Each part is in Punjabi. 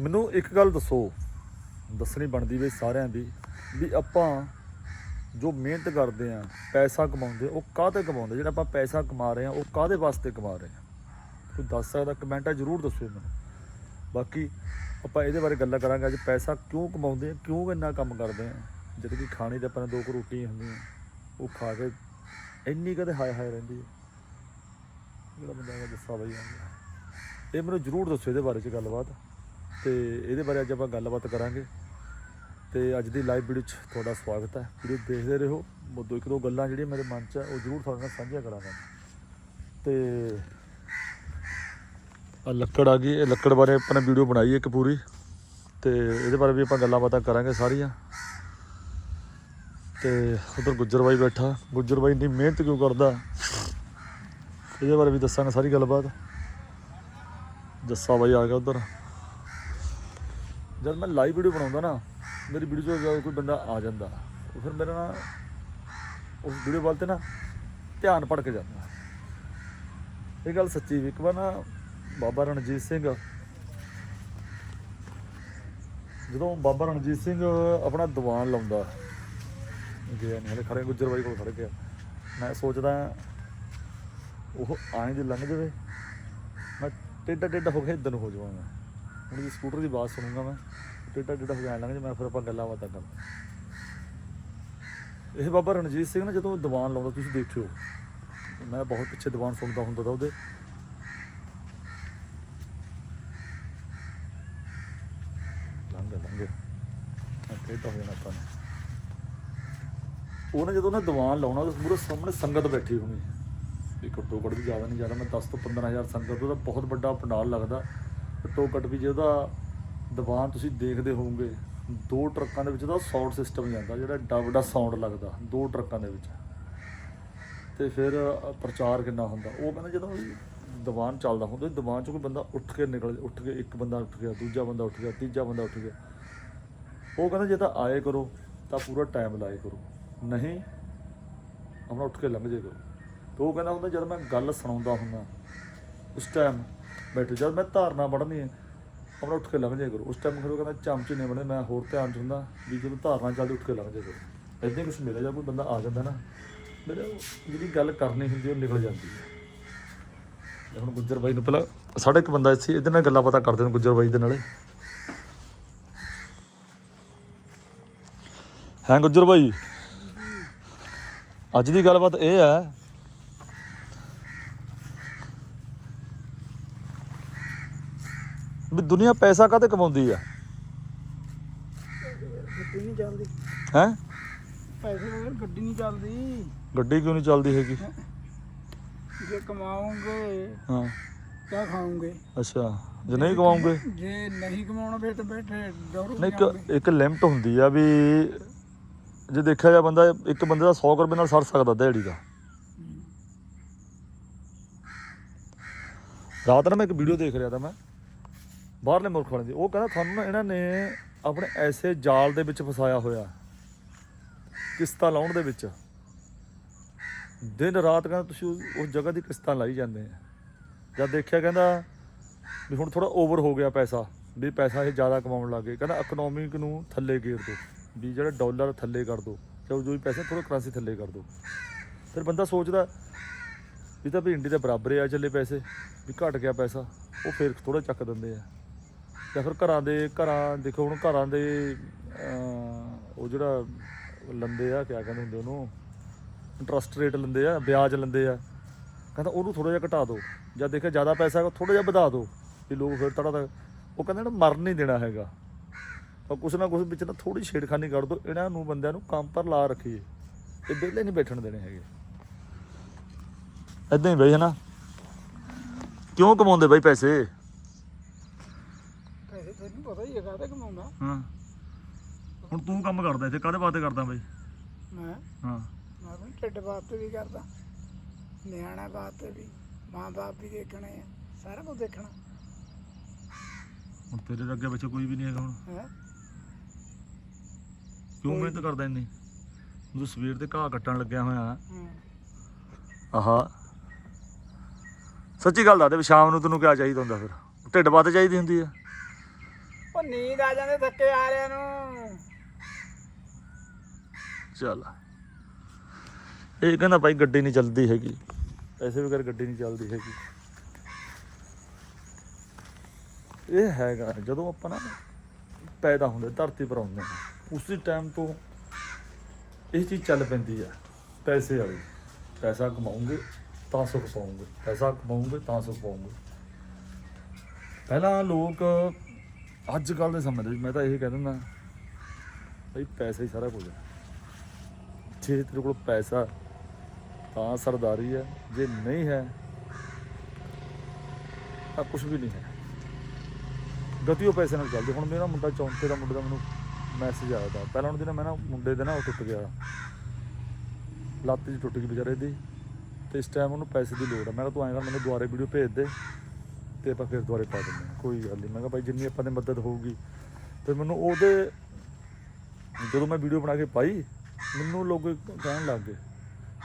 ਮੈਨੂੰ ਇੱਕ ਗੱਲ ਦੱਸੋ। ਦੱਸਣੀ ਬਣਦੀ ਵੀ ਸਾਰਿਆਂ ਦੀ ਵੀ ਆਪਾਂ ਜੋ ਮਿਹਨਤ ਕਰਦੇ ਆ ਪੈਸਾ ਕਮਾਉਂਦੇ, ਉਹ ਕਾਹਤੇ ਕਮਾਉਂਦੇ? ਜਿਹੜਾ ਆਪਾਂ ਪੈਸਾ ਕਮਾ ਰਹੇ ਆ ਉਹ ਕਾਹਦੇ ਵਾਸਤੇ ਕਮਾ ਰਹੇ ਆ ਕੋਈ ਦੱਸ ਸਕਦਾ ਕਮੈਂਟਾਂ ਜ਼ਰੂਰ ਦੱਸੋ ਮੈਨੂੰ। ਬਾਕੀ ਆਪਾਂ ਇਹਦੇ ਬਾਰੇ ਗੱਲਾਂ ਕਰਾਂਗੇ, ਅੱਜ ਪੈਸਾ ਕਿਉਂ ਕਮਾਉਂਦੇ ਆ ਕਿਉਂ ਇੰਨਾ ਕੰਮ ਕਰਦੇ ਆ ਜਦ ਕਿ ਖਾਣੇ ਤੇ ਆਪਾਂ ਦੋ ਕੁ ਰੋਟੀਆਂ ਹੁੰਦੀਆਂ, ਉਹ ਖਾ ਕੇ ਇੰਨੀ ਕਦੇ ਹਾਏ ਹਾਏ ਰਹਿੰਦੀ ਹੈ। ਜਿਹੜਾ ਬੰਦਾ ਦਾ ਗੁੱਸਾ ਬਈ ਆਉਂਦਾ ਇਹ ਮੈਨੂੰ ਜ਼ਰੂਰ ਦੱਸੋ ਇਹਦੇ ਬਾਰੇ ਚ ਗੱਲਬਾਤ। ਤੇ ਇਹਦੇ ਬਾਰੇ ਅੱਜ ਆਪਾਂ ਗੱਲਬਾਤ ਕਰਾਂਗੇ। ਤੇ ਅੱਜ ਦੀ ਲਾਈਵ ਵੀਡੀਓ 'ਚ ਤੁਹਾਡਾ ਸਵਾਗਤ ਹੈ। ਵੀਡੀਓ ਦੇਖਦੇ ਰਹੋ। ਦੋ ਇੱਕ ਦੋ ਗੱਲਾਂ ਜਿਹੜੀਆਂ ਮੇਰੇ ਮਨ 'ਚ ਆ, ਉਹ ਜ਼ਰੂਰ ਤੁਹਾਡੇ ਨਾਲ ਸਾਂਝੀਆਂ ਕਰਾਂਗਾ। ਤੇ ਆ ਲੱਕੜ ਆ ਗਈ। ਇਹ ਲੱਕੜ ਬਾਰੇ ਆਪਾਂ ਨੇ ਵੀਡੀਓ ਬਣਾਈ ਇੱਕ ਪੂਰੀ। ਤੇ ਇਹਦੇ ਬਾਰੇ ਵੀ ਆਪਾਂ ਗੱਲਾਂ ਬਾਤਾਂ ਕਰਾਂਗੇ ਸਾਰੀਆਂ। ਤੇ ਉਧਰ ਗੁੱਜਰ ਬਾਈ ਬੈਠਾ। ਗੁੱਜਰ ਬਾਈ ਇੰਨੀ ਮਿਹਨਤ ਕਿਉਂ ਕਰਦਾ? ਇਹਦੇ ਬਾਰੇ ਵੀ ਦੱਸਾਂਗੇ ਸਾਰੀ ਗੱਲਬਾਤ। ਜੱਸਾ ਬਾਈ ਆ ਗਿਆ ਉਧਰ। ਜਦ ਮੈਂ ਲਾਈਵ ਵੀਡੀਓ ਬਣਾਉਂਦਾ ਨਾ, ਮੇਰੀ ਵੀਡੀਓ 'ਚ ਜਦੋਂ ਕੋਈ ਬੰਦਾ ਆ ਜਾਂਦਾ, ਉਹ ਫਿਰ ਮੇਰਾ ਨਾ ਉਸ ਵੀਡੀਓ ਵੱਲ ਤੇ ਨਾ ਧਿਆਨ ਭੜਕ ਜਾਂਦਾ। ਇਹ ਗੱਲ ਸੱਚੀ ਵੀ ਇੱਕ ਵਾਰ ਨਾ ਬਾਬਾ ਰਣਜੀਤ ਸਿੰਘ ਜਦੋਂ ਬਾਬਾ ਰਣਜੀਤ ਸਿੰਘ ਆਪਣਾ ਦੀਵਾਨ ਲਾਉਂਦਾ, ਗਿਆ ਨਹੀਂ ਹਲੇ ਖੜੇ ਗੁੱਜਰ ਬਾਈ ਕੋਲ ਖੜ ਗਿਆ। ਮੈਂ ਸੋਚਦਾ ਉਹ ਆਏ ਜੇ ਲੰਘ ਜਾਵੇ, ਮੈਂ ਟੇਡਾ ਟੇਡਾ ਹੋ ਕੇ ਇੱਧਰ ਨੂੰ ਹੋ ਜਾਵਾਂਗਾ ਹੁਣ ਜੀ ਸਕੂਟਰ ਦੀ ਆਵਾਜ਼ ਸੁਣੂਗਾ ਮੈਂ। ਟੇਡਾ ਟੇਡਾ ਹੋ ਕੇ ਐਂ ਲੰਘ ਮੈਂ ਫਿਰ ਆਪਾਂ ਗੱਲਾਂ ਬਾਤਾਂ ਕਰਾਂ ਇਹ ਬਾਬਾ ਰਣਜੀਤ ਸਿੰਘ ਨਾ ਜਦੋਂ ਦੀਵਾਨ ਲਾਉਂਦਾ, ਤੁਸੀਂ ਦੇਖਿਓ। ਮੈਂ ਬਹੁਤ ਪਿੱਛੇ ਦੀਵਾਨ ਸੁਣਦਾ ਹੁੰਦਾ ਤਾਂ ਉਹਦੇ। ਲੰਘ ਲੰਘ। ਟੇਡਾ ਹੋ ਜਾਣਾ ਆਪਾਂ ਨੇ ਉਹਨੇ ਜਦੋਂ ਨਾ ਦੀਵਾਨ ਲਾਉਣਾ, ਉਹਦੇ ਮੂਹਰੇ ਸਾਹਮਣੇ ਸੰਗਤ ਬੈਠੀ ਹੋਣੀ। ਵੀ ਘੱਟੋ ਘੱਟ ਵੀ ਜ਼ਿਆਦਾ ਨਹੀਂ, ਜ਼ਿਆਦਾ ਮੈਂ 10 ਤੋਂ 15000 ਸੰਗਤ, ਉਹਦਾ ਬਹੁਤ ਵੱਡਾ ਪੰਡਾਲ ਲੱਗਦਾ। ਘੱਟੋ ਘੱਟ ਵੀ ਜਿਹਦਾ ਉਹਦਾ ਦੀਵਾਨ ਤੁਸੀਂ ਦੇਖਦੇ ਹੋਵੋਗੇ, ਦੋ ਟਰੱਕਾਂ ਦੇ ਵਿੱਚ ਉਹਦਾ ਸਾਊਂਡ ਸਿਸਟਮ ਜਾਂਦਾ ਜਿਹੜਾ ਏਡਾ ਵੱਡਾ ਸਾਊਂਡ ਲੱਗਦਾ, ਦੋ ਟਰੱਕਾਂ ਦੇ ਵਿੱਚ। ਤੇ ਫਿਰ ਪ੍ਰਚਾਰ ਕਿੰਨਾ ਹੁੰਦਾ? ਉਹ ਕਹਿੰਦਾ ਜਦੋਂ ਵੀ ਦੀਵਾਨ ਚੱਲਦਾ ਹੁੰਦਾ, ਦੀਵਾਨ ਚੋਂ ਕੋਈ ਬੰਦਾ ਉੱਠ ਕੇ ਨਿਕਲ ਉੱਠ ਕੇ ਇੱਕ ਬੰਦਾ ਉੱਠ ਗਿਆ, ਦੂਜਾ ਬੰਦਾ ਉੱਠ ਗਿਆ, ਤੀਜਾ ਬੰਦਾ ਉੱਠ ਗਿਆ। ਉਹ ਕਹਿੰਦਾ ਜੇ ਤਾਂ ਆਏ ਕਰੋ, ਤਾਂ ਪੂਰਾ ਟਾਈਮ ਲਾਏ ਕਰੋ। ਨਹੀਂ, ਆਪਣਾ ਉੱਠ ਕੇ ਲੰਘ ਜੇ ਕਰੋ। ਤੇ ਉਹ ਕਹਿੰਦਾ ਹੁੰਦਾ, ਜਦ ਮੈਂ ਗੱਲ ਸੁਣਾਉਂਦਾ ਹੁੰਦਾ, ਉਸ ਟਾਈਮ ਬੈਠੇ ਜਦ ਮੈਂ ਧਾਰਨਾ ਪੜ੍ਹਨੀ ਹੈ ਆਪਣਾ ਉੱਠ ਕੇ ਲੰਘ ਜੇ ਕਰੋ। ਉਸ ਟਾਈਮ ਫਿਰ ਕਹਿੰਦਾ, ਚਮਚ ਨਹੀਂ ਬਣੇ ਮੈਂ ਹੋਰ ਧਿਆਨ ਚ ਹੁੰਦਾ, ਵੀ ਜਦੋਂ ਧਾਰਨਾ ਚੱਲਦੀ ਉੱਠ ਕੇ ਲੰਘ ਜੇ ਕਰੋ। ਇਦਾਂ ਕੁਝ ਮਿਲਿਆ, ਜਾਂ ਕੋਈ ਬੰਦਾ ਆ ਜਾਂਦਾ ਨਾ ਮੇਰੇ ਜਿਹੜੀ ਗੱਲ ਕਰਨੀ ਹੁੰਦੀ ਉਹ ਨਿਕਲ ਜਾਂਦੀ ਹੈ ਹੁਣ ਗੁੱਜਰ ਬਾਈ ਨੂੰ ਪਹਿਲਾਂ, ਸਾਡਾ ਇੱਕ ਬੰਦਾ ਇੱਥੇ ਇਹਦੇ ਨਾਲ ਗੱਲਾਂ ਪਤਾ ਕਰਦੇ ਨੇ ਗੁੱਜਰ ਬਾਈ ਦੇ ਨਾਲੇ। ਹਾਂ ਗੁੱਜਰ ਬਾਈ? ਅੱਜ ਦੀ ਗੱਲਬਾਤ ਇਹ ਹੈ ਦੁਨੀਆ ਪੈਸਾ ਕਾਹਤੇ ਕਮਾਉਂਦੀ ਆ? ਗੱਡੀ ਨਹੀਂ ਚੱਲਦੀ। ਹੈ? ਪੈਸੇ ਗੱਡੀ ਨਹੀਂ ਚੱਲਦੀ। ਗੱਡੀ ਕਿਉਂ ਨਹੀਂ ਚੱਲਦੀ ਹੈਗੀ? ਜੇ ਕਮਾਉਂਗੇ ਹਾਂ। ਕਿਆ ਖਾਓਗੇ। ਅੱਛਾ ਜੇ ਨਹੀਂ ਕਮਾਉਂਗੇ ਜੇ ਨਹੀਂ ਕਮਾਉਣਾ ਫਿਰ ਤਾਂ ਬੈਠੇ ਡਰੂ ਨਹੀਂ ਇੱਕ ਇੱਕ ਲਿਮਟ ਹੁੰਦੀ ਆ ਵੀ ਜੇ ਦੇਖਿਆ ਜਾ ਬੰਦਾ ਇੱਕ ਬੰਦੇ ਦਾ 100 ਰੁਪਏ ਨਾਲ ਸਰ ਸਕਦਾ ਦਿਹਾੜੀ ਦਾ। ਰਾਤ ਨੂੰ ਮੈਂ ਇੱਕ ਵੀਡੀਓ ਦੇਖ ਰਿਹਾ ਤਾਂ ਮੈਂ। ਬਾਹਰਲੇ ਮੁਲਕ ਵਾਲਿਆਂ ਦੀ। ਉਹ ਕਹਿੰਦਾ ਤੁਹਾਨੂੰ ਨਾ ਇਹਨਾਂ ਨੇ ਆਪਣੇ ਐਸੇ ਜਾਲ ਦੇ ਵਿੱਚ ਫਸਾਇਆ ਹੋਇਆ। ਕਿਸ਼ਤਾਂ ਲਾਉਣ ਦੇ ਵਿੱਚ। ਦਿਨ ਰਾਤ ਕਹਿੰਦਾ ਤੁਸੀਂ ਉਸ- ਜਗ੍ਹਾ ਦੀ ਕਿਸ਼ਤਾਂ ਲਾਈ ਜਾਂਦੇ ਆ। ਜਦ ਦੇਖਿਆ ਕਹਿੰਦਾ ਵੀ ਹੁਣ ਥੋੜਾ ਓਵਰ ਹੋ ਗਿਆ ਪੈਸਾ। ਵੀ ਪੈਸਾ ਇਹ ਜ਼ਿਆਦਾ ਕਮਾਉਣ ਲੱਗੇ ਕਹਿੰਦਾ ਇਕਨੋਮਿਕ ਨੂੰ ਥੱਲੇ ਗੇਰ ਦਿਓ। ਵੀ ਜਿਹੜਾ ਡਾਲਰ ਥੱਲੇ ਕਰ ਦਿਓ। ਚਾਹੇ ਜੋ ਵੀ ਪੈਸੇ ਥੋੜਾ ਕਰੰਸੀ ਥੱਲੇ ਕਰ ਦਿਓ। ਫਿਰ ਬੰਦਾ ਸੋਚਦਾ ਵੀ ਤਾਂ ਵੀ ਇੰਡੀ ਦੇ ਬਰਾਬਰ ਆ ਚੱਲੇ ਪੈਸੇ। ਵੀ ਘਟ ਗਿਆ ਪੈਸਾ। ਉਹ ਫਿਰ ਥੋੜਾ ਚੱਕ ਦਿੰਦੇ ਆ। ਜਾਂ ਫਿਰ ਘਰਾਂ ਦੇ ਘਰਾਂ, ਦੇਖੋ ਹੁਣ ਘਰਾਂ ਦੇ ਉਹ ਜਿਹੜਾ ਲੰਦੇ ਆ, ਕਿਆ ਕਹਿੰਦੇ ਹੁੰਦੇ ਉਹਨੂੰ? ਇੰਟਰਸਟ ਰੇਟ ਲੈਂਦੇ ਆ, ਵਿਆਜ ਲੈਂਦੇ ਆ। ਕਹਿੰਦਾ ਉਹਨੂੰ ਥੋੜਾ ਜਿਹਾ ਘਟਾ ਦਿਓ। ਜਾਂ ਦੇਖਿਆ ਜ਼ਿਆਦਾ ਪੈਸਾ ਥੋੜਾ ਜਿਹਾ ਵਧਾ ਦਿਓ। ਵੀ ਲੋਕ ਫਿਰ ਤੜਾ ਤੱਕ ਉਹ ਕਹਿੰਦੇ ਨਾ ਮਰ ਨਹੀਂ ਦੇਣਾ ਹੈਗਾ। ਪਰ ਕੁਛ ਨਾ ਕੁਛ ਵਿੱਚ ਨਾ ਥੋੜੀ ਛੇੜਖਾਨੀ ਕਰ ਦਿਓ, ਇਹਨਾਂ ਨੂੰ ਬੰਦਿਆਂ ਨੂੰ ਕੰਮ ਪਰ ਲਾ ਰੱਖੀਏ। ਇਹ ਵਿਹਲੇ ਨਹੀਂ ਬੈਠਣ ਦੇਣੇ ਹੈਗੇ। ਇਦਾਂ ਹੀ ਬਈ, ਹਨਾ? ਕਿਉਂ ਕਮਾਉਂਦੇ ਬਈ ਪੈਸੇ? ਪਤਾ ਹੀ ਹੈ ਕਾਹਤੇ ਕਮਾਉਂਦਾ ਹਾਂ। ਹੁਣ ਤੂੰ ਕੰਮ ਕਰਦਾ ਇੱਥੇ ਕਾਹਦੇ ਵਾਸਤੇ ਕਰਦਾ ਬਈ? ਮੈਂ? ਹਾਂ। ਮੈਂ ਵੀ ਢਿੱਡ ਵਾਸਤੇ ਵੀ ਕਰਦਾ। ਨਿਆਣਾ ਵਾਸਤੇ ਵੀ ਮਾਂ ਬਾਪ ਵੀ ਦੇਖਣੇ ਆ ਸਾਰਾ ਕੁਝ ਦੇਖਣਾ। ਹੁਣ ਤੇਰੇ ਅੱਗੇ ਪਿੱਛੇ ਕੋਈ ਵੀ ਨਹੀਂ ਹੈਗਾ ਹੁਣ। ਹੈ? ਕਿਉਂ ਮਿਹਨਤ ਕਰਦਾ ਇੰਨੀ? ਤੂੰ ਸਵੇਰ ਤੇ ਘਾਹ ਕੱਟਣ ਲੱਗਿਆ ਹੋਇਆ। ਹਾਂ। ਆਹਾ। ਸੱਚੀ ਗੱਲ ਦੱਸ ਦੇ ਵੀ ਸ਼ਾਮ ਨੂੰ ਤੈਨੂੰ ਕਿਆ ਚਾਹੀਦਾ ਹੁੰਦਾ ਫਿਰ? ਢਿੱਡ ਵੱਧ ਚਾਹੀਦੀ ਹੁੰਦੀ ਆ। ਉਹ ਨੀਂਦ ਆ ਜਾਂਦੇ ਥੱਕੇ ਆ ਰਿਆਂ ਨੂੰ। ਚੱਲ। ਇਹ ਕਹਿੰਦਾ ਭਾਈ ਗੱਡੀ ਨਹੀਂ ਚੱਲਦੀ ਹੈਗੀ। ਪੈਸੇ ਵਗੈਰ ਗੱਡੀ ਨਹੀਂ ਚੱਲਦੀ ਹੈਗੀ। ਇਹ ਹੈਗਾ, ਜਦੋਂ ਆਪਾਂ ਨਾ ਪੈਦਾ ਹੁੰਦੇ, ਧਰਤੀ ਪਰ ਆਉਂਦੇ ਹਾਂ, ਉਸੇ ਟਾਈਮ ਤੋਂ ਇਹ ਚੀਜ਼ ਚੱਲ ਪੈਂਦੀ ਆ, ਪੈਸੇ ਵਾਲੀ। ਪੈਸਾ ਕਮਾਉਂਗੇ, ਤਾਂ ਸੁਖ ਪਾਉਂਗੇ। ਪੈਸਾ ਕਮਾਉਂਗੇ, ਤਾਂ ਸੁਖ ਪਾਉਂਗੇ। ਪਹਿਲਾਂ ਲੋਕ ਅੱਜ ਕੱਲ ਦੇ ਸਮੇਂ ਦੇ ਵਿੱਚ ਮੈਂ ਤਾਂ ਇਹ ਕਹਿ ਦਿੰਦਾ, ਬਈ ਪੈਸਾ ਹੀ ਸਾਰਾ ਕੁਝ ਹੈ। ਜੇ ਤੇਰੇ ਕੋਲ ਪੈਸਾ, ਤਾਂ ਸਰਦਾਰੀ ਹੈ। ਜੇ ਨਹੀਂ ਹੈ, ਤਾਂ ਕੁਝ ਵੀ ਨਹੀਂ ਹੈ। ਗਤੀਓ ਪੈਸੇ ਨਾਲ ਚੱਲਦੀ ਹੁਣ ਮੇਰਾ ਮੁੰਡਾ ਚੌਂਤੇ ਦਾ ਮੁੰਡੇ ਦਾ ਮੈਨੂੰ ਮੈਸੇਜ ਆਇਆ ਤਾ। ਪਹਿਲਾਂ ਉਹਦੇ ਨਾਲ ਮੈਂ ਨਾ ਮੁੰਡੇ ਦੇ ਨਾ ਉਹ ਟੁੱਟ ਗਿਆ। ਲੱਤ ਜੀ ਟੁੱਟ ਗਈ ਵਿਚਾਰੇ ਦੀ। ਤੇ ਇਸ ਟਾਈਮ ਉਹਨੂੰ ਪੈਸੇ ਦੀ ਲੋੜ ਹੈ। ਮੈਂ ਕਿਹਾ ਤੂੰ ਐਂ ਕਰ, ਮੈਨੂੰ ਦੁਬਾਰੇ ਵੀਡੀਓ ਭੇਜ ਦੇ ਤੇ ਆਪਾਂ ਫਿਰ ਦੁਬਾਰੇ ਪਾ ਦਿੰਦੇ ਹਾਂ। ਕੋਈ ਗੱਲ ਨਹੀਂ। ਮੈਂ ਕਿਹਾ ਭਾਈ ਜਿੰਨੀ ਆਪਾਂ ਦੀ ਮਦਦ ਹੋਊਗੀ, ਤੇ ਮੈਨੂੰ ਉਹਦੇ ਜਦੋਂ ਮੈਂ ਵੀਡੀਓ ਬਣਾ ਕੇ ਪਾਈ, ਮੈਨੂੰ ਲੋਕ ਕਹਿਣ ਲੱਗ ਗਏ,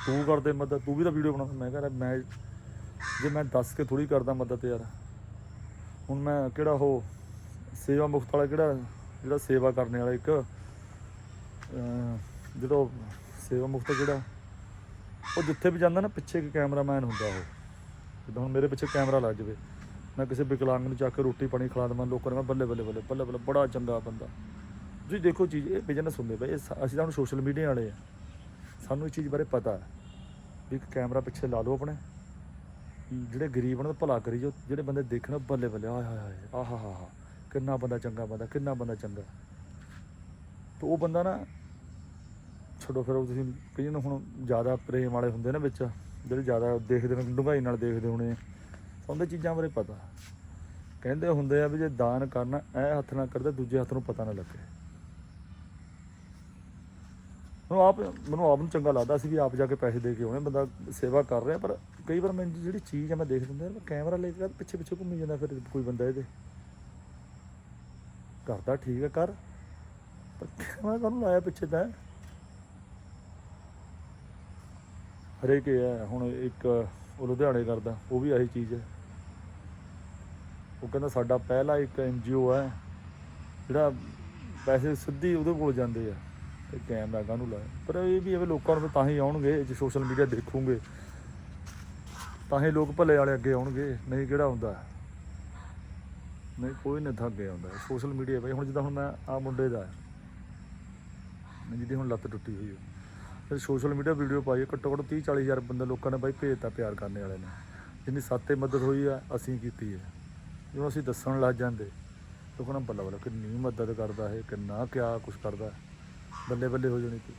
ਤੂੰ ਕਰਦੇ ਮਦਦ, ਤੂੰ ਵੀ ਤਾਂ ਵੀਡੀਓ ਬਣਾ ਮੈਂ ਕਹਿੰਦਾ ਮੈਂ, ਜੇ ਮੈਂ ਦੱਸ ਕੇ ਥੋੜੀ ਕਰਦਾ ਮਦਦ ਯਾਰ। ਹੁਣ ਮੈਂ ਕਿਹੜਾ ਉਹ ਸੇਵਾ ਮੁਕਤ ਵਾਲਾ ਕਿਹੜਾ, ਜਿਹੜਾ ਸੇਵਾ ਕਰਨ ਵਾਲਾ ਇੱਕ ਜਿਹੜਾ ਉਹ ਸੇਵਾ ਮੁਕਤ ਜਿਹੜਾ, ਉਹ ਜਿੱਥੇ ਵੀ ਜਾਂਦਾ ਨਾ, ਪਿੱਛੇ ਇੱਕ ਕੈਮਰਾਮੈਨ ਹੁੰਦਾ ਉਹ। ਜਿੱਦਾਂ ਹੁਣ ਮੇਰੇ ਪਿੱਛੇ ਕੈਮਰਾ ਲੱਗ ਜਾਵੇ। ਮੈਂ ਕਿਸੇ ਵਿਕਲਾਂਗ ਨੂੰ ਜਾ ਕੇ ਰੋਟੀ ਪਾਣੀ ਖਿਲਾ ਦੇਵਾਂ, ਲੋਕਾਂ ਨੂੰ ਮੈਂ ਬੱਲੇ ਬੱਲੇ ਬੱਲੇ ਬੱਲੇ ਬੱਲੇ ਬੜਾ ਚੰਗਾ ਬੰਦਾ। ਤੁਸੀਂ ਦੇਖੋ ਚੀਜ਼ ਇਹ ਬਿਜ਼ਨਸ ਹੁੰਦੇ ਬਈ ਇਹ ਅਸੀਂ ਤਾਂ ਹੁਣ ਸੋਸ਼ਲ ਮੀਡੀਆ ਵਾਲੇ ਆ। ਸਾਨੂੰ ਇਸ ਚੀਜ਼ ਬਾਰੇ ਪਤਾ ਹੈ ਵੀ ਇੱਕ ਕੈਮਰਾ ਪਿੱਛੇ ਲਾ ਲਓ ਆਪਣੇ। ਜਿਹੜੇ ਗਰੀਬ ਉਹਨਾਂ ਦਾ ਭਲਾ ਕਰੀ ਜੋ ਜਿਹੜੇ ਬੰਦੇ ਦੇਖਣ ਬੱਲੇ ਬੱਲੇ, ਆਏ ਹਾਏ ਹਾਏ, ਆਹਾ ਹਾ ਹਾ ਕਿੰਨਾ ਬੰਦਾ ਚੰਗਾ ਬੰਦਾ, ਕਿੰਨਾ ਬੰਦਾ ਚੰਗਾ। ਤੇ ਉਹ ਬੰਦਾ ਨਾ, ਛੱਡੋ ਫਿਰ ਉਹ ਤੁਸੀਂ ਕਈ ਨੂੰ ਹੁਣ ਜ਼ਿਆਦਾ ਪ੍ਰੇਮ ਵਾਲੇ ਹੁੰਦੇ ਨਾ ਵਿੱਚ, ਜਿਹੜੇ ਜ਼ਿਆਦਾ ਦੇਖਦੇ ਨੇ, ਡੂੰਘਾਈ ਨਾਲ ਦੇਖਦੇ ਹੋਣੇ। ਉਹਦੇ ਚੀਜ਼ਾਂ ਬਾਰੇ ਪਤਾ। ਕਹਿੰਦੇ ਹੁੰਦੇ ਆ ਵੀ ਜੇ ਦਾਨ ਕਰਨਾ ਐ ਹੱਥ ਨਾਲ ਕਰਦੇ, ਦੂਜੇ ਹੱਥ ਨੂੰ ਪਤਾ ਨਾ ਲੱਗੇ। ਮੈਨੂੰ ਆਪ ਮੈਨੂੰ ਆਪ ਨੂੰ ਚੰਗਾ ਲੱਗਦਾ ਸੀ ਵੀ ਆਪ ਜਾ ਕੇ ਪੈਸੇ ਦੇ ਕੇ ਆਉਣੇ, ਬੰਦਾ ਸੇਵਾ ਕਰ ਰਿਹਾ, ਪਰ ਕਈ ਵਾਰ ਮੈਨੂੰ ਜਿਹੜੀ ਚੀਜ਼ ਆ ਮੈਂ ਦੇਖ ਦਿੰਦਾ ਮੈਂ ਕੈਮਰਾ ਲੈ ਕੇ ਪਿੱਛੇ ਪਿੱਛੇ ਘੁੰਮੀ ਜਾਂਦਾ, ਫਿਰ ਕੋਈ ਬੰਦਾ ਇਹਦੇ। ਕਰਦਾ ਠੀਕ ਹੈ ਕਰ। ਪਰ ਕੈਮਰਾ ਤੁਹਾਨੂੰ ਲਾਇਆ ਪਿੱਛੇ ਤਾਂ? ਹਰੇਕ ਇਹ ਹੈ ਹੁਣ ਇੱਕ ਉਹ ਲੁਧਿਆਣੇ ਕਰਦਾ, ਉਹ ਵੀ ਆਹੀ ਚੀਜ਼ ਹੈ ਉਹ ਕਹਿੰਦਾ ਸਾਡਾ ਪਹਿਲਾ ਇੱਕ ਐਨਜੀਓ ਹੈ, ਜਿਹੜਾ ਪੈਸੇ ਸਿੱਧੀ ਉਹਦੇ ਕੋਲ ਜਾਂਦੇ ਆ ਤੇ ਕੈਮਰਾ ਕਾਹਨੂੰ ਲਾਇਆ? ਪਰ ਇਹ ਵੀ ਐਵੇਂ ਲੋਕਾਂ ਨੂੰ ਤਾਂ ਹੀ ਆਉਣਗੇ ਜੇ ਸੋਸ਼ਲ ਮੀਡੀਆ ਦੇਖੂਗੇ। ਤਾਂ ਹੀ ਲੋਕ ਭਲੇ ਵਾਲੇ ਅੱਗੇ ਆਉਣਗੇ, ਨਹੀਂ ਕਿਹੜਾ ਹੁੰਦਾ? ਨਹੀਂ, ਕੋਈ ਨਹੀਂ ਥੱਕ ਗਿਆ ਹੁੰਦਾ ਸੋਸ਼ਲ ਮੀਡੀਆ ਬਈ, ਹੁਣ ਜਿੱਦਾਂ ਹੁਣ ਮੈਂ ਆ ਮੁੰਡੇ ਦਾ ਮੈਂ ਜਿਹਦੀ ਹੁਣ ਲੱਤ ਟੁੱਟੀ ਹੋਈ ਹੈ ਫਿਰ ਸੋਸ਼ਲ ਮੀਡੀਆ ਵੀਡੀਓ ਪਾਈ, ਘੱਟੋ ਘੱਟ 30 40 ਹਜ਼ਾਰ ਬੰਦੇ ਲੋਕਾਂ ਨੇ ਬਾਈ ਭੇਜਤਾ ਪਿਆਰ ਕਰਨੇ ਵਾਲੇ ਨੇ। ਜਿੰਨੀ ਸਾਤੇ ਮਦਦ ਹੋਈ ਆ, ਅਸੀਂ ਕੀਤੀ ਹੈ ਜਦੋਂ ਅਸੀਂ ਦੱਸਣ ਲੱਗ ਜਾਂਦੇ ਲੋਕਾਂ ਨੂੰ ਬੱਲਾ ਬੱਲਾ ਕਿੰਨੀ ਮਦਦ ਕਰਦਾ ਹੈ ਕਿੰਨਾ ਕਿਆ ਕੁਛ ਕਰਦਾ ਬੱਲੇ ਬੱਲੇ ਹੋ ਜਾਣੀ ਸੀ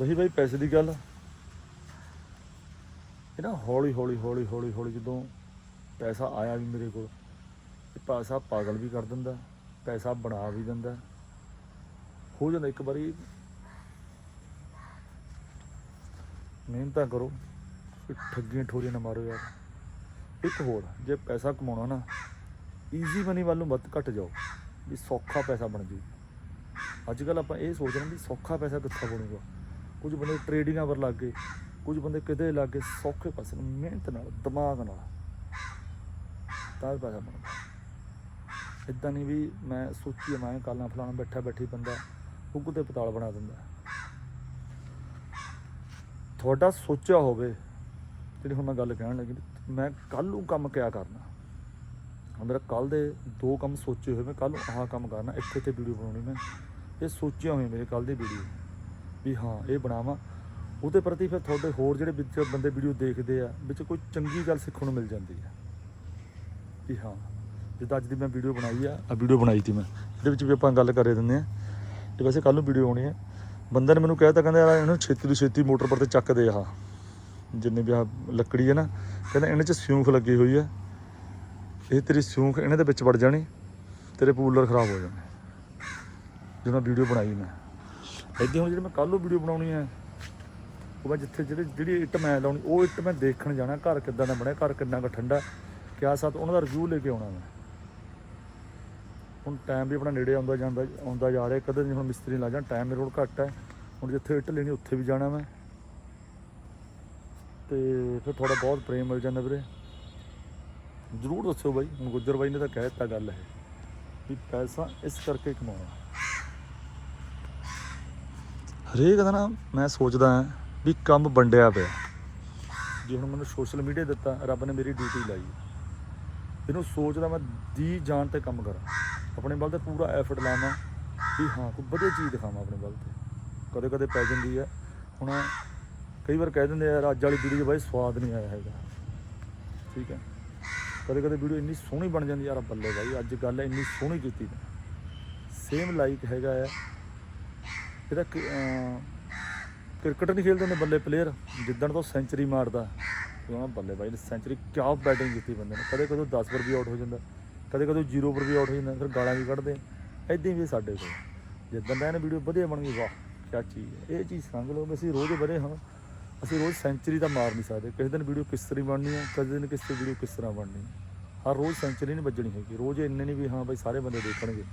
ਰਹੀ ਬਾਈ ਪੈਸੇ ਦੀ ਗੱਲ ਇਹ ਨਾ ਹੌਲੀ ਹੌਲੀ ਹੌਲੀ ਹੌਲੀ ਹੌਲੀ ਜਦੋਂ ਪੈਸਾ ਆਇਆ ਵੀ ਮੇਰੇ ਕੋਲ ਇਹ ਪੈਸਾ ਪਾਗਲ ਵੀ ਕਰ ਦਿੰਦਾ, ਪੈਸਾ ਬਣਾ ਵੀ ਦਿੰਦਾ। ਹੋ ਜਾਂਦਾ ਇੱਕ ਵਾਰੀ, ਮਿਹਨਤਾਂ ਕਰੋ ਇਹ ਠੱਗੀਆਂ ਠੋਰੀਆਂ ਨਾ ਮਾਰੋ ਯਾਰ। ਇੱਕ ਹੋਰ ਜੇ ਪੈਸਾ ਕਮਾਉਣਾ ਨਾ ਈਜ਼ੀ ਮਨੀ ਵੱਲ ਨੂੰ ਵੱਧ ਘਟ ਜਾਓ, ਵੀ ਸੌਖਾ ਪੈਸਾ ਬਣ ਜੇ ਅੱਜ ਕੱਲ ਆਪਾਂ ਇਹ ਸੋਚ ਰਹੇ ਹਾਂ ਵੀ ਸੌਖਾ ਪੈਸਾ ਕਿੱਥੋਂ ਬਣੂਗਾ? ਕੁਝ ਬੰਦੇ ਟ੍ਰੇਡਿੰਗਾਂ ਪਰ ਲੱਗ ਗਏ, ਕੁਝ ਬੰਦੇ ਕਿਤੇ ਲੱਗ ਗਏ ਸੌਖੇ ਪਾਸੇ ਨੂੰ, ਮਿਹਨਤ ਨਾਲ, ਦਿਮਾਗ ਨਾਲ, ਤਾਂ ਪੈਸਾ ਬਣਦਾ। ਇਦਾਂ ਨਹੀਂ ਵੀ ਮੈਂ ਸੋਚੀ ਮੈਂ ਕਾਲਾਂ ਫਲਾਣਾ ਬੈਠਾ ਬੈਠੀ ਬੰਦਾ ਹੁੱਗ ਤੇ ਪਤਾਲ ਬਣਾ ਦਿੰਦਾ। ਤੁਹਾਡਾ ਸੋਚਿਆ ਹੋਵੇ, ਜਿਹੜੀ ਹੁਣ ਮੈਂ ਗੱਲ ਕਹਿਣ ਲੱਗੀ ਮੈਂ ਕੱਲ ਨੂੰ ਕੰਮ ਕਿਆ ਕਰਨਾ? ਮੇਰਾ ਕੱਲ ਦੇ ਦੋ ਕੰਮ ਸੋਚੇ ਹੋਏ, ਮੈਂ ਕੱਲ ਨੂੰ ਆਹ ਕੰਮ ਕਰਨਾ, ਇੱਥੇ ਤੇ ਵੀਡੀਓ ਬਣਾਉਣੀ ਮੈਂ। ਇਹ ਸੋਚਿਆ ਹੋਇਆ ਮੇਰੇ ਕੱਲ ਦੀ ਵੀਡੀਓ, ਵੀ ਹਾਂ, ਇਹ ਬਣਾਵਾਂ। ਉਹਦੇ ਪ੍ਰਤੀ ਫਿਰ ਤੁਹਾਡੇ ਹੋਰ ਜਿਹੜੇ ਵਿੱਚ ਬੰਦੇ ਵੀਡੀਓ ਦੇਖਦੇ ਆ, ਵਿੱਚ ਕੋਈ ਚੰਗੀ ਗੱਲ ਸਿੱਖਣ ਨੂੰ ਮਿਲ ਜਾਂਦੀ ਆ। ਵੀ ਹਾਂ, ਜਿੱਦਾਂ ਅੱਜ ਦੀ ਮੈਂ ਵੀਡੀਓ ਬਣਾਈ ਆ ਆ ਵੀਡੀਓ ਬਣਾਈ ਤੀ ਮੈਂ, ਇਹਦੇ ਵਿੱਚ ਵੀ ਆਪਾਂ ਗੱਲ ਕਰੇ ਦਿੰਦੇ ਆ। ਤੇ ਵੈਸੇ ਕੱਲ ਨੂੰ ਵੀਡੀਓ ਆਉਣੀ ਹੈ ਬੰਦੇ ਨੇ ਮੈਨੂੰ ਕਹਿਤਾ ਕਹਿੰਦਾ ਯਾਰ ਇਹਨੂੰ ਛੇਤੀ ਤੋਂ ਛੇਤੀ ਮੋਟਰ ਪਰ ਤੇ ਚੱਕ ਦੇ ਆਹ। ਜਿੰਨੇ ਵੀ ਆਹ ਲੱਕੜੀ ਹੈ ਨਾ, ਕਹਿੰਦਾ ਇਹਨਾਂ 'ਚ ਸਿਉਂਖ ਲੱਗੀ ਹੋਈ ਹੈ। ਇਹ ਤੇਰੀ ਸਿਉਂਖ ਇਹਨਾਂ ਦੇ ਵਿੱਚ ਵੜ ਜਾਣੀ, ਤੇਰੇ ਪੂਲਰ ਖਰਾਬ ਹੋ ਜਾਣੇ। ਜਦੋਂ ਵੀਡੀਓ ਬਣਾਈ ਮੈਂ। ਇੱਦਾਂ ਹੁਣ ਜਿਹੜੀ ਮੈਂ ਕੱਲ ਨੂੰ ਵੀਡੀਓ ਬਣਾਉਣੀ ਹੈ, ਉਹ ਮੈਂ ਜਿੱਥੇ ਜਿਹੜੇ ਜਿਹੜੀ ਇੱਟ ਮੈਂ ਲਾਉਣੀ, ਉਹ ਇੱਟ ਮੈਂ ਦੇਖਣ ਜਾਣਾ, ਘਰ ਕਿੱਦਾਂ ਦਾ ਬਣਿਆ, ਘਰ ਕਿੰਨਾ ਕੁ ਠੰਡਾ ਕਿਆ ਸਾਥ ਉਹਨਾਂ ਦਾ ਰਿਵਿਊ ਲੈ ਕੇ ਆਉਣਾ ਮੈਂ। ਹੁਣ ਟਾਈਮ ਵੀ ਆਪਣਾ ਨੇੜੇ ਆਉਂਦਾ ਜਾਂਦਾ ਆਉਂਦਾ ਜਾ ਰਿਹਾ, ਕਦੇ ਨਹੀਂ ਹੁਣ ਮਿਸਤਰੀ ਲਾ ਜਾਂ ਟਾਈਮ ਮੇਰੇ ਕੋਲ ਘੱਟ ਹੈ। ਹੁਣ ਜਿੱਥੇ ਇੱਟ ਲੈਣੀ, ਉੱਥੇ ਵੀ ਜਾਣਾ ਮੈਂ। ਤੇ ਫਿਰ ਤੁਹਾਡਾ ਬਹੁਤ ਪ੍ਰੇਮ ਮਿਲ ਜਾਂਦਾ ਵੀਰੇ। ਜ਼ਰੂਰ ਦੱਸਿਓ ਬਾਈ, ਹੁਣ ਗੁੱਜਰ ਬਾਈ ਨੇ ਤਾਂ ਕਹਿ ਦਿੱਤਾ ਗੱਲ ਇਹ, ਵੀ ਪੈਸਾ ਇਸ ਕਰਕੇ ਕਮਾਉਣਾ। ਹਰੇਕ ਦਾ ਨਾ ਮੈਂ ਸੋਚਦਾ ਵੀ ਕੰਮ ਵੰਡਿਆ ਪਿਆ। ਜੇ ਹੁਣ ਮੈਨੂੰ ਸੋਸ਼ਲ ਮੀਡੀਆ ਦਿੱਤਾ, ਰੱਬ ਨੇ ਮੇਰੀ ਡਿਊਟੀ ਲਾਈ। ਇਹਨੂੰ ਸੋਚਦਾ ਮੈਂ ਦੀ ਜਾਨ ਤੇ ਕੰਮ ਕਰਾਂ। ਆਪਣੇ ਵੱਲ ਤੇ ਪੂਰਾ ਐਫਰਟ ਲਾਵਾਂ ਵੀ ਹਾਂ, ਕੋਈ ਵਧੀਆ ਚੀਜ਼ ਦਿਖਾਵਾਂ ਆਪਣੇ ਵੱਲ ਤੇ। ਕਦੇ ਕਦੇ ਪੈ ਜਾਂਦੀ ਹੈ ਹੁਣ ਕਈ ਵਾਰ ਕਹਿ ਦਿੰਦੇ ਯਾਰ ਅੱਜ ਵਾਲੀ ਵੀਡੀਓ ਬਾਈ ਸਵਾਦ ਨਹੀਂ ਆਇਆ ਹੈਗਾ। ਠੀਕ ਹੈ? ਕਦੇ ਕਦੇ ਵੀਡੀਓ ਇੰਨੀ ਸੋਹਣੀ ਬਣ ਜਾਂਦੀ, ਯਾਰ ਬੱਲੇ ਬਾਈ, ਅੱਜ ਗੱਲ ਇੰਨੀ ਸੋਹਣੀ ਕੀਤੀ ਸੇਮ ਲਾਈਕ ਹੈਗਾ ਆ। ਇਹਦਾ ਕ੍ਰਿਕਟ ਨਹੀਂ ਖੇਡਦੇ ਨੇ ਬੱਲੇ ਪਲੇਅਰ ਜਿੱਦਣ ਤੋਂ ਸੈਂਚਰੀ ਮਾਰਦਾ। ਉਹ ਬੱਲੇ ਬਾਈ ਨੇ ਸੈਂਚਰੀ ਕਿਆ ਬੈਟਿੰਗ ਕੀਤੀ ਬੰਦੇ ਨੇ। ਕਦੇ ਕਦੇ 10 ਪਰ ਵੀ ਆਊਟ ਹੋ ਜਾਂਦਾ ਕਦੇ ਕਦੇ 0 ਪਰ ਵੀ ਆਊਟ ਹੋ ਜਾਂਦਾ, ਫਿਰ ਗਾਲਾਂ ਵੀ ਕੱਢਦੇ। ਐਦਾਂ ਹੀ ਵੀ ਸਾਡੇ ਕੋਲ। ਜਿੱਦਣ ਦਾ ਇਹਨੇ ਵੀਡੀਓ ਵਧੀਆ ਬਣ ਗਈ, ਵਾਹ, ਕਿਆ ਚੀਜ਼ ਹੈ। ਇਹ ਚੀਜ਼ ਸਮਝ ਲਓ ਅਸੀਂ ਰੋਜ਼ ਵਧੇ ਹਾਂ। ਅਸੀਂ ਰੋਜ਼ ਸੈਂਚਰੀ ਤਾਂ ਮਾਰ ਨਹੀਂ ਸਕਦੇ। ਕਿਸੇ ਦਿਨ ਵੀਡੀਓ ਕਿਸ ਤਰ੍ਹਾਂ ਬਣਨੀ ਹੈ ਕਦੇ ਦਿਨ ਕਿਸ ਕਿਸੇ ਵੀਡੀਓ ਕਿਸ ਤਰ੍ਹਾਂ ਬਣਨੀ ਹੈ ਹਰ ਰੋਜ਼ ਸੈਂਚਰੀ ਨਹੀਂ ਵੱਜਣੀ ਹੈਗੀ। ਰੋਜ਼ ਇੰਨੇ ਨਹੀਂ ਵੀ ਹਾਂ ਬਈ ਸਾਰੇ ਬੰਦੇ ਦੇਖਣਗੇ।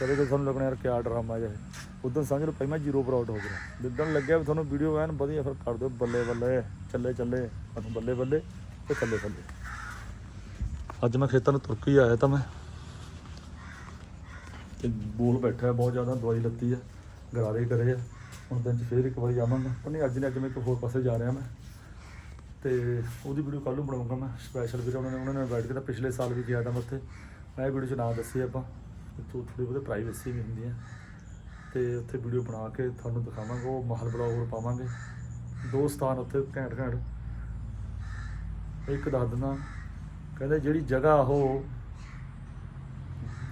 ਕਦੇ ਕਦੇ ਤੁਹਾਨੂੰ ਲੱਗਣਾ ਯਾਰ ਕਿਆ ਡਰਾਮਾ ਜਿਹਾ ਹੈ। ਉਦੋਂ ਸਮਝ ਲਓ ਪਹਿਲਾਂ ਜ਼ੀਰੋ ਪਰ ਆਊਟ ਹੋ ਗਿਆ। ਜਿੱਦਣ ਲੱਗਿਆ ਵੀ ਤੁਹਾਨੂੰ ਵੀਡੀਓ ਐਨ ਵਧੀਆ ਫਿਰ ਕਰ ਦਿਓ, ਬੱਲੇ ਬੱਲੇ, ਚੱਲੇ ਚੱਲੇ, ਤੁਹਾਨੂੰ ਬੱਲੇ ਬੱਲੇ ਤੇ ਚੱਲੇ ਚੱਲੇ ਅੱਜ ਮੈਂ ਖੇਤਾਂ ਨੂੰ ਤੁਰ ਕੇ ਆਇਆ ਤਾਂ ਮੈਂ। ਤੇ ਬੋਲ ਬੈਠਾ ਬਹੁਤ ਜ਼ਿਆਦਾ ਦਵਾਈ ਲੱਤੀ ਹੈ, ਗਰਾਰੇ ਕਰੇ ਆ। ਹੁਣ ਦਿਨ ਚ ਫੇਰ ਇੱਕ ਵਾਰੀ ਜਾਵਾਂਗਾ ਪਰ ਨਹੀਂ ਅੱਜ ਨੇ, ਅੱਜ ਮੈਂ ਇੱਕ ਹੋਰ ਪਾਸੇ ਜਾ ਰਿਹਾ ਮੈਂ। ਤੇ ਉਹਦੀ ਵੀਡੀਓ ਕੱਲ੍ਹ ਨੂੰ ਬਣਾਉਂਗਾ ਮੈਂ ਸਪੈਸ਼ਲ ਵੀਡੀਓ ਉਹਨਾਂ ਨੇ ਉਹਨਾਂ ਨੇ ਇਨਵਾਈਟ ਕੀਤਾ, ਪਿਛਲੇ ਸਾਲ ਵੀ ਗਿਆ ਤਾਂ ਮੈਂ ਉੱਥੇ। ਮੈਂ ਇਹ ਵੀਡੀਓ 'ਚ ਨਾਂ ਦੱਸੀ ਆਪਾਂ ਉੱਥੋਂ ਥੋੜੀ ਬਹੁਤੀ ਪ੍ਰਾਈਵੇਸੀ ਵੀ ਹੁੰਦੀ ਹੈ। ਤੇ ਉੱਥੇ ਵੀਡੀਓ ਬਣਾ ਕੇ ਤੁਹਾਨੂੰ ਦਿਖਾਵਾਂਗਾ, ਉਹ ਮਹਲ ਬਲੌਗ ਹੋਰ ਪਾਵਾਂਗੇ। ਦੋ ਸਥਾਨ ਉੱਥੇ ਘੈਂਟ ਘੈਂਟ। ਇੱਕ ਦੱਸ ਦਿੰਦਾ, ਕਹਿੰਦੇ ਜਿਹੜੀ ਜਗ੍ਹਾ ਉਹ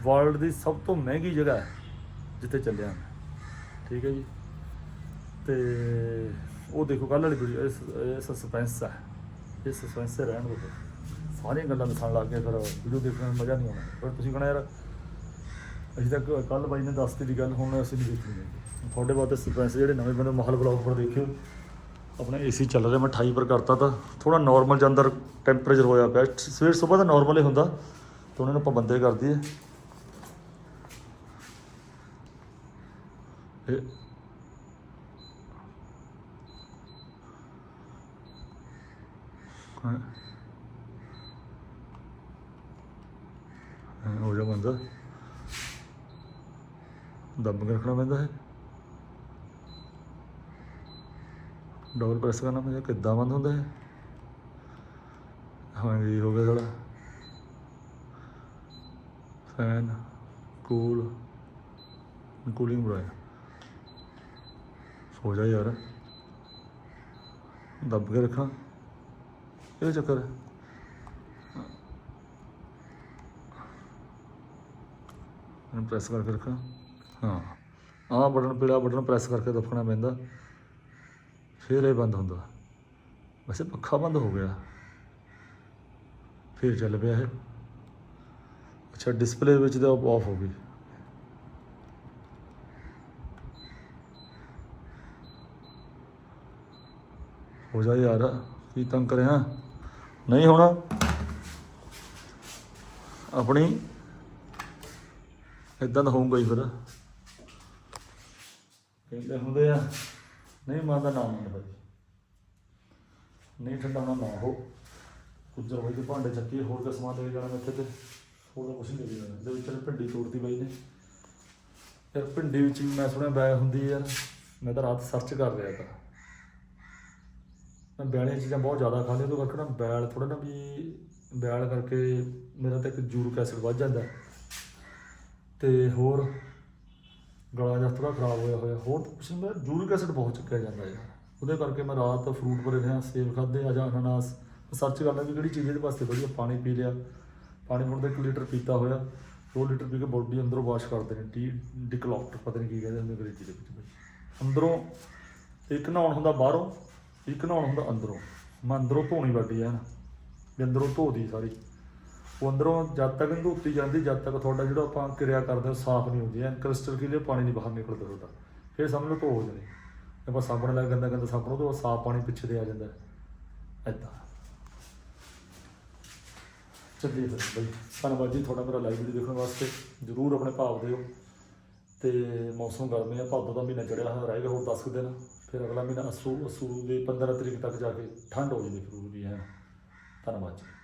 ਵਰਲਡ ਦੀ ਸਭ ਤੋਂ ਮਹਿੰਗੀ ਜਗ੍ਹਾ ਹੈ, ਜਿੱਥੇ ਚੱਲਿਆ ਮੈਂ। ਠੀਕ ਹੈ ਜੀ? ਤੇ ਉਹ ਦੇਖੋ ਕੱਲ੍ਹ ਵਾਲੀ ਵੀਡੀਓ ਇਹ ਸਸਪੈਂਸ ਹੈ ਇਹ ਸਸਪੈਂਸ ਰਹਿਣ ਦੋ ਸਾਰੀਆਂ ਗੱਲਾਂ ਦੱਸਣ ਲੱਗ ਗਏ ਫਿਰ ਵੀਡੀਓ ਦੇਖਣ ਨੂੰ ਮਜ਼ਾ ਨਹੀਂ ਆਉਣਾ। ਪਰ ਤੁਸੀਂ ਕਹਣਾ ਯਾਰ ਅਸੀਂ ਤਾਂ ਕੱਲ ਬਾਈ ਨੇ ਦੱਸਤੀ ਦੀ ਗੱਲ, ਹੁਣ ਅਸੀਂ ਨਹੀਂ ਦੇਖਣੀ ਤੁਹਾਡੇ ਵਾਸਤੇ ਸਸਪੈਂਸ ਜਿਹੜੇ ਨਵੇਂ ਬੰਦੇ ਮਹਲ ਬਲੌਗ ਪਰ ਦੇਖਿਓ। ਆਪਣਾ ਏਸੀ ਚੱਲ ਰਿਹਾ, ਮੈਂ 28 ਪਰ ਕਰਤਾ ਤਾਂ। ਥੋੜਾ ਨਾਰਮਲ ਜਾਂ ਅੰਦਰ ਟੈਂਪਰੇਚਰ ਹੋਇਆ ਪਿਆ। ਸਵੇਰ ਸਵੇਰ ਤਾਂ ਨਾਰਮਲ ਹੀ ਹੁੰਦਾ, ਤੇ ਉਹਨਾਂ ਨੂੰ ਆਪਾਂ ਬੰਦੇ ਕਰ ਦਈਏ। ਹਾਂ। ਹੋ ਜਾ ਬੰਦਾ। ਦੱਬ ਕੇ ਰੱਖਣਾ ਪੈਂਦਾ ਹੈ। ਡਬਲ ਪ੍ਰੈਸ ਕਰਨਾ ਪੈਂਦਾ ਕਿੱਦਾਂ ਬੰਦ ਹੁੰਦਾ ਹੈ? ਹਾਂਜੀ ਹੋ ਗਿਆ ਸਾਡਾ। ਫੈਨ, ਕੂਲ, ਕੂਲਿੰਗ ਬਰਾਇਆ ਸੋ ਜਾ ਯਾਰ। ਦੱਬ ਕੇ ਰੱਖਾਂ। ਇਹ ਚੱਕਰ। ਇਹਨੂੰ ਪ੍ਰੈਸ ਕਰਕੇ ਰੱਖਾਂ। ਹਾਂ। ਆਹ ਬਟਨ ਪੀਲਾ ਬਟਨ ਪ੍ਰੈਸ ਕਰਕੇ ਦਬਕਣਾ ਪੈਂਦਾ। ਫਿਰ ਇਹ ਬੰਦ ਹੁੰਦਾ। ਵੈਸੇ ਪੱਖਾ ਬੰਦ ਹੋ ਗਿਆ। ਫਿਰ ਚੱਲ ਪਿਆ ਇਹ। ਅੱਛਾ ਡਿਸਪਲੇ ਵਿੱਚ ਤਾਂ ਆਫ ਹੋ ਗਈ। ਹੋ ਜਾ ਯਾਰ, ਕੀ ਤੰਗ ਕਰਿਆ ਨਹੀਂ ਹੋਣਾ। ਆਪਣੀ ਇਦਾਂ ਦਾ ਹੋਊਗਾ ਹੀ ਫਿਰ। ਕਹਿੰਦੇ ਹੁੰਦੇ ਆ, ਨਹੀਂ ਮੰਨਦਾ ਨਾ ਮੰਨ ਭਾਈ। ਨਹੀਂ ਠੰਡਾਉਣਾ ਨਾ ਹੋ ਕੁੱਜਰ ਹੋਈ ਤੇ ਭਾਂਡੇ ਚੱਕੀ ਹੋਰ ਦਾ ਸਮਾਨ ਲੈ ਜਾਣਾ ਇੱਥੇ ਤੇ। ਹੋਰ ਤਾਂ ਕੁਛ ਨਹੀਂ ਲੈ ਕੇ ਜਾਣਾ। ਇਹਦੇ ਵਿੱਚ ਭਿੰਡੀ ਤੋੜਤੀ ਬਾਈ ਨੇ। ਯਾਰ ਭਿੰਡੀ ਵਿੱਚ ਮੈਂ ਸੁਣਿਆ ਬੈਗ ਹੁੰਦੀ ਯਾਰ ਮੈਂ ਤਾਂ ਰਾਤ ਸਰਚ ਕਰ ਰਿਹਾ ਤਾਂ। ਮੈਂ ਬੈਲੀਆਂ ਚੀਜ਼ਾਂ ਬਹੁਤ ਜ਼ਿਆਦਾ ਖਾਂਦੀ, ਉਹਦੇ ਕਰਕੇ ਨਾ ਬੈਲ ਥੋੜਾ ਨਾ ਵੀ ਬੈਲ ਕਰਕੇ ਮੇਰਾ ਤਾਂ ਇੱਕ ਜੂਰਿਕ ਐਸਿਡ ਵੱਧ ਜਾਂਦਾ। ਤੇ ਹੋਰ ਗਲਾ ਜਿਹਾ ਥੋੜਾ ਖਰਾਬ ਹੋਇਆ ਹੋਇਆ, ਹੋਰ ਤਾਂ ਕੁਛ ਨਹੀਂ, ਮੇਰਾ ਜੂਰਿਕ ਐਸਿਡ ਬਹੁਤ ਚੱਕਿਆ ਜਾਂਦਾ ਯਾਰ। ਉਹਦੇ ਕਰਕੇ ਮੈਂ ਰਾਤ ਫਰੂਟ ਭਰੇ ਰਿਹਾ, ਸੇਬ ਖਾਦੇ ਆ ਜਾਂ ਅਨਾਨਾਸ ਸਰਚ ਕਰਨਾ ਵੀ ਕਿਹੜੀ ਚੀਜ਼ ਇਹਦੇ ਵਾਸਤੇ ਵਧੀਆ? ਪਾਣੀ ਪੀ ਲਿਆ। ਪਾਣੀ ਹੁਣ ਤਾਂ 1 ਲੀਟਰ ਪੀਤਾ ਹੋਇਆ 2 ਲੀਟਰ ਪੀ ਕੇ ਬੋਡੀ ਅੰਦਰੋਂ ਵਾਸ਼ ਕਰਦੇ ਨੇ ਡੀ ਡਿਕਲੌਕਟ ਪਤਾ ਨਹੀਂ ਕੀ ਕਹਿੰਦੇ ਹੁੰਦੇ ਅੰਗਰੇਜ਼ੀ ਦੇ ਵਿੱਚ ਬਈ। ਅੰਦਰੋਂ ਇੱਕ ਨਹਾਉਣ ਹੁੰਦਾ ਬਾਹਰੋਂ ਇੱਕ ਨਹਾਉਣ ਹੁੰਦਾ ਅੰਦਰੋਂ। ਮੈਂ ਅੰਦਰੋਂ ਧੋਣੀ ਵੱਡੀ ਹੈ ਨਾ। ਵੀ ਅੰਦਰੋਂ ਧੋਦੀ ਸਾਰੀ। ਉਹ ਅੰਦਰੋਂ ਜਦ ਤੱਕ ਨਹੀਂ ਧੋਤੀ ਜਾਂਦੀ, ਜਦ ਤੱਕ ਤੁਹਾਡਾ ਜਿਹੜਾ ਆਪਾਂ ਕਿਰਿਆ ਕਰਦੇ ਸਾਫ਼ ਨਹੀਂ ਹੁੰਦੀ। ਐ ਕ੍ਰਿਸਟਲ ਕਲੀਅਰ ਪਾਣੀ ਨਹੀਂ ਬਾਹਰ ਨਿਕਲਦਾ ਤੁਹਾਡਾ। ਫਿਰ ਸਮਝ ਲਓ ਧੋ ਹੋ ਜਾਣੀ। ਆਪਾਂ ਸਾਬਣ ਨਾਲ ਗੰਦਾ ਗੰਦਾ ਸਾਬਣ ਉਹ ਸਾਫ਼ ਪਾਣੀ ਪਿੱਛੇ ਦੇ ਆ ਜਾਂਦਾ। ਐਦਾਂ ਚੱਲੀਏ ਫਿਰ ਬਈ। ਧੰਨਵਾਦ ਜੀ, ਤੁਹਾਡਾ ਮੇਰਾ ਲਾਈਵ ਵੀਡੀਓ ਦੇਖਣ ਵਾਸਤੇ। ਜਰੂਰ ਆਪਣੇ ਭਾਵ ਦਿਓ। ਤੇ ਮੌਸਮ ਗਰਮੀ ਆ ਭਾਦੋ ਦਾ ਮਹੀਨਾ ਚੜਿਆ ਹੋਇਆ ਰਹੇਗਾ ਹੋਰ 10 ਕੁ ਦਿਨ। ਫਿਰ ਅਗਲਾ ਮਹੀਨਾ ਅਸੂ ਅਸੂ ਦੇ 15 ਤਰੀਕ ਤੱਕ ਜਾ ਕੇ ਠੰਡ ਹੋ ਜਾਂਦੀ ਫਿਰ ਵੀ ਹੈ। ਧੰਨਵਾਦ ਜੀ।